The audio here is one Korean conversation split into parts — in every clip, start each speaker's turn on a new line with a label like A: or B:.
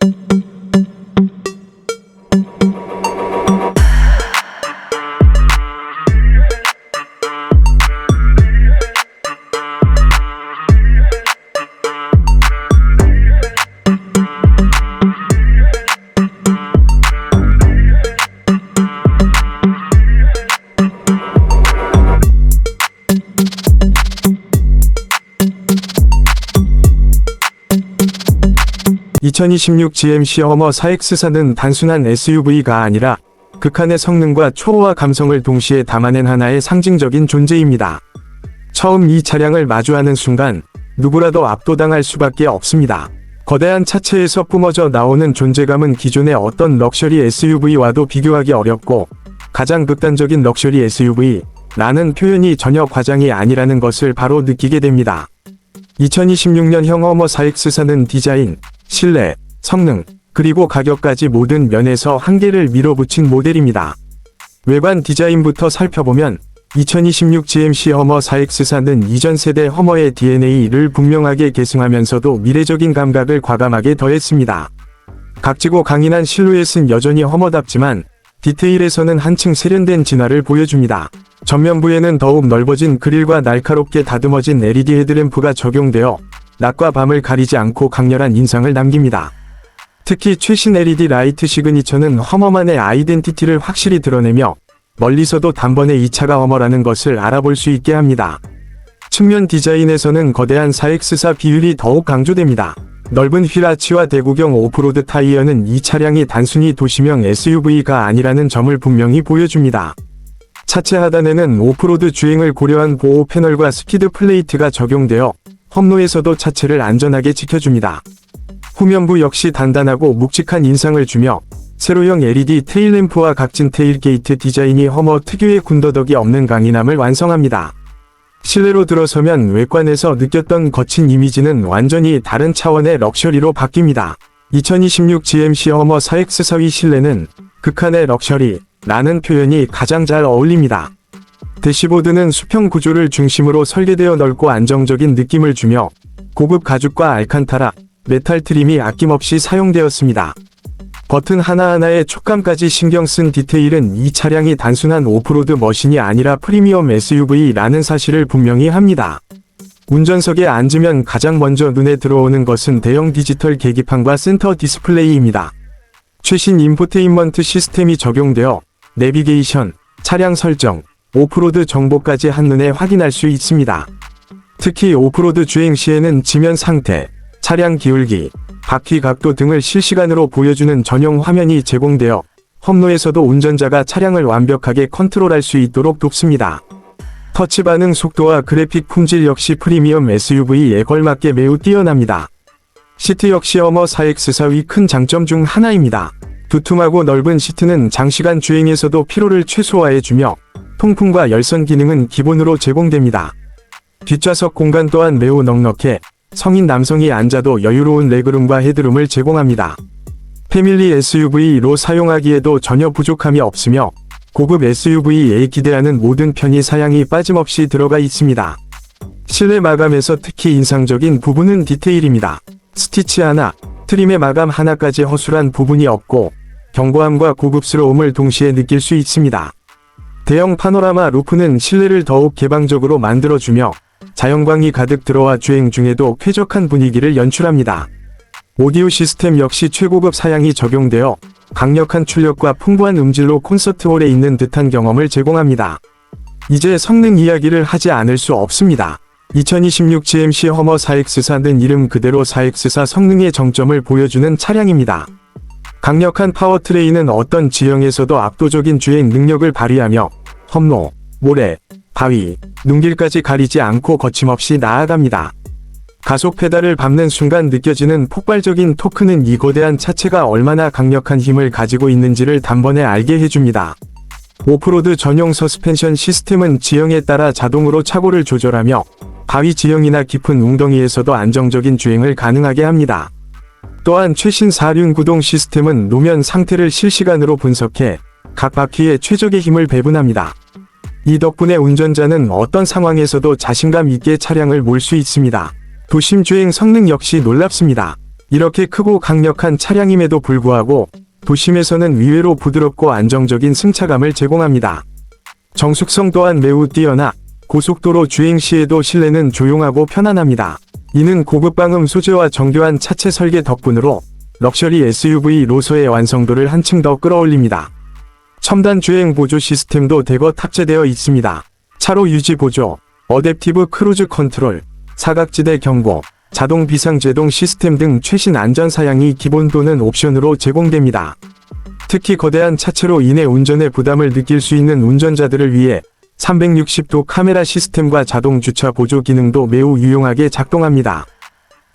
A: thank you (2026) GMC 허머 4X사는 단순한 SUV가 아니라 극한의 성능과 초호화 감성을 동시에 담아낸 하나의 상징적인 존재입니다. 처음 이 차량을 마주하는 순간 누구라도 압도당할 수밖에 없습니다. 거대한 차체에서 뿜어져 나오는 존재감은 기존의 어떤 럭셔리 SUV와도 비교하기 어렵고 가장 극단적인 럭셔리 SUV 라는 표현이 전혀 과장이 아니라는 것을 바로 느끼게 됩니다. 2026년형 허머 4X사는 디자인, 실내, 성능, 그리고 가격까지 모든 면에서 한계를 밀어붙인 모델입니다. 외관 디자인부터 살펴보면 2026 GMC 허머 4X사는 이전 세대 허머의 DNA를 분명하게 계승하면서도 미래적인 감각을 과감하게 더했습니다. 각지고 강인한 실루엣은 여전히 허머답지만 디테일에서는 한층 세련된 진화를 보여줍니다. 전면부에는 더욱 넓어진 그릴과 날카롭게 다듬어진 LED 헤드램프가 적용되어 낮과 밤을 가리지 않고 강렬한 인상을 남깁니다. 특히 최신 LED 라이트 시그니처는 허머만의 아이덴티티를 확실히 드러내며 멀리서도 단번에 이 차가 허머라는 것을 알아볼 수 있게 합니다. 측면 디자인에서는 거대한 4X사 비율이 더욱 강조됩니다. 넓은 휠아치와 대구경 오프로드 타이어는 이 차량이 단순히 도시명 SUV가 아니라는 점을 분명히 보여줍니다. 차체 하단에는 오프로드 주행을 고려한 보호 패널과 스피드 플레이트가 적용되어 험로에서도 차체를 안전하게 지켜줍니다. 후면부 역시 단단하고 묵직한 인상을 주며 세로형 LED 테일램프와 각진 테일 게이트 디자인이 허머 특유의 군더더기 없는 강인함을 완성합니다. 실내로 들어서면 외관에서 느꼈던 거친 이미지는 완전히 다른 차원의 럭셔리로 바뀝니다. 2026 GMC 허머 4X 사위 실내는 극한의 럭셔리 라는 표현이 가장 잘 어울립니다. 대시보드는 수평 구조를 중심으로 설계되어 넓고 안정적인 느낌을 주며 고급 가죽과 알칸타라, 메탈 트림이 아낌없이 사용되었습니다. 버튼 하나하나의 촉감까지 신경 쓴 디테일은 이 차량이 단순한 오프로드 머신이 아니라 프리미엄 SUV라는 사실을 분명히 합니다. 운전석에 앉으면 가장 먼저 눈에 들어오는 것은 대형 디지털 계기판과 센터 디스플레이입니다. 최신 인포테인먼트 시스템이 적용되어 내비게이션, 차량 설정, 오프로드 정보까지 한눈에 확인할 수 있습니다. 특히 오프로드 주행 시에는 지면 상태, 차량 기울기, 바퀴 각도 등을 실시간으로 보여주는 전용 화면이 제공되어 험로에서도 운전자가 차량을 완벽하게 컨트롤할 수 있도록 돕습니다. 터치 반응 속도와 그래픽 품질 역시 프리미엄 SUV에 걸맞게 매우 뛰어납니다. 시트 역시 어머 4X4위 큰 장점 중 하나입니다. 두툼하고 넓은 시트는 장시간 주행에서도 피로를 최소화해주며 통풍과 열선 기능은 기본으로 제공됩니다. 뒷좌석 공간 또한 매우 넉넉해 성인 남성이 앉아도 여유로운 레그룸과 헤드룸을 제공합니다. 패밀리 SUV로 사용하기에도 전혀 부족함이 없으며 고급 SUV에 기대하는 모든 편의 사양이 빠짐없이 들어가 있습니다. 실내 마감에서 특히 인상적인 부분은 디테일입니다. 스티치 하나, 트림의 마감 하나까지 허술한 부분이 없고 견고함과 고급스러움을 동시에 느낄 수 있습니다. 대형 파노라마 루프는 실내를 더욱 개방적으로 만들어주며 자연광이 가득 들어와 주행 중에도 쾌적한 분위기를 연출합니다. 오디오 시스템 역시 최고급 사양이 적용되어 강력한 출력과 풍부한 음질로 콘서트홀에 있는 듯한 경험을 제공합니다. 이제 성능 이야기를 하지 않을 수 없습니다. 2026 GMC 허머 4X사는 이름 그대로 4X사 성능의 정점을 보여주는 차량입니다. 강력한 파워트레인은 어떤 지형에서도 압도적인 주행 능력을 발휘하며 험로, 모래, 바위, 눈길까지 가리지 않고 거침없이 나아갑니다. 가속 페달을 밟는 순간 느껴지는 폭발적인 토크는 이 거대한 차체가 얼마나 강력한 힘을 가지고 있는지를 단번에 알게 해줍니다. 오프로드 전용 서스펜션 시스템은 지형에 따라 자동으로 차고를 조절하며 바위 지형이나 깊은 웅덩이에서도 안정적인 주행을 가능하게 합니다. 또한 최신 사륜 구동 시스템은 노면 상태를 실시간으로 분석해 각 바퀴에 최적의 힘을 배분합니다. 이 덕분에 운전자는 어떤 상황에서도 자신감 있게 차량을 몰 수 있습니다. 도심 주행 성능 역시 놀랍습니다. 이렇게 크고 강력한 차량임에도 불구하고 도심에서는 의외로 부드럽고 안정적인 승차감을 제공합니다. 정숙성 또한 매우 뛰어나 고속도로 주행 시에도 실내는 조용하고 편안합니다. 이는 고급 방음 소재와 정교한 차체 설계 덕분으로 럭셔리 SUV로서의 완성도를 한층 더 끌어올립니다. 첨단 주행 보조 시스템도 대거 탑재되어 있습니다. 차로 유지 보조, 어댑티브 크루즈 컨트롤, 사각지대 경고, 자동 비상 제동 시스템 등 최신 안전 사양이 기본 또는 옵션으로 제공됩니다. 특히 거대한 차체로 인해 운전의 부담을 느낄 수 있는 운전자들을 위해 360도 카메라 시스템과 자동 주차 보조 기능도 매우 유용하게 작동합니다.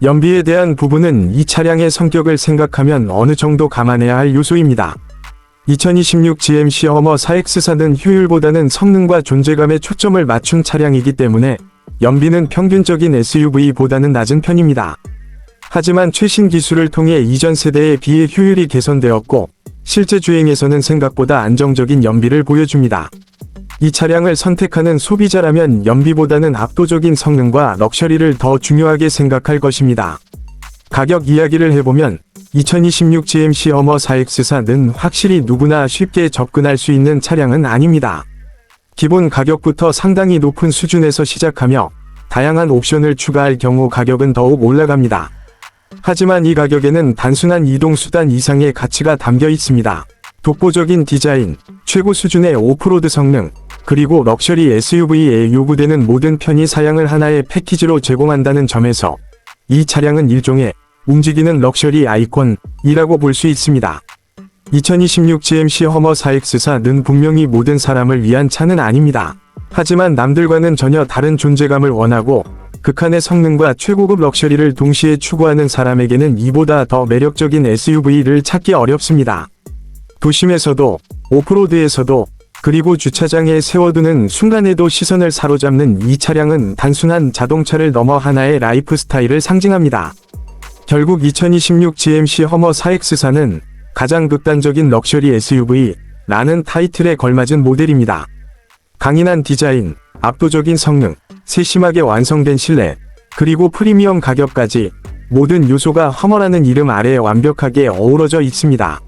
A: 연비에 대한 부분은 이 차량의 성격을 생각하면 어느 정도 감안해야 할 요소입니다. 2026 GMC 허머 4X사는 효율보다는 성능과 존재감에 초점을 맞춘 차량이기 때문에 연비는 평균적인 SUV보다는 낮은 편입니다. 하지만 최신 기술을 통해 이전 세대에 비해 효율이 개선되었고 실제 주행에서는 생각보다 안정적인 연비를 보여줍니다. 이 차량을 선택하는 소비자라면 연비보다는 압도적인 성능과 럭셔리를 더 중요하게 생각할 것입니다. 가격 이야기를 해보면 2026 GMC 어머 4X사는 확실히 누구나 쉽게 접근할 수 있는 차량은 아닙니다. 기본 가격부터 상당히 높은 수준에서 시작하며 다양한 옵션을 추가할 경우 가격은 더욱 올라갑니다. 하지만 이 가격에는 단순한 이동수단 이상의 가치가 담겨 있습니다. 독보적인 디자인, 최고 수준의 오프로드 성능, 그리고 럭셔리 SUV에 요구되는 모든 편의 사양을 하나의 패키지로 제공한다는 점에서 이 차량은 일종의 움직이는 럭셔리 아이콘이라고 볼 수 있습니다. 2026 GMC 허머 4X사는 분명히 모든 사람을 위한 차는 아닙니다. 하지만 남들과는 전혀 다른 존재감을 원하고 극한의 성능과 최고급 럭셔리를 동시에 추구하는 사람에게는 이보다 더 매력적인 SUV를 찾기 어렵습니다. 도심에서도 오프로드에서도 그리고 주차장에 세워두는 순간에도 시선을 사로잡는 이 차량은 단순한 자동차를 넘어 하나의 라이프 스타일을 상징합니다. 결국 2026 GMC 허머 4X사는 가장 극단적인 럭셔리 SUV라는 타이틀에 걸맞은 모델입니다. 강인한 디자인, 압도적인 성능, 세심하게 완성된 실내, 그리고 프리미엄 가격까지 모든 요소가 허머라는 이름 아래 완벽하게 어우러져 있습니다.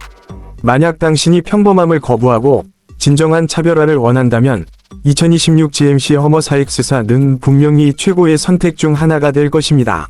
A: 만약 당신이 평범함을 거부하고 진정한 차별화를 원한다면 2026 GMC 허머 4X사는 분명히 최고의 선택 중 하나가 될 것입니다.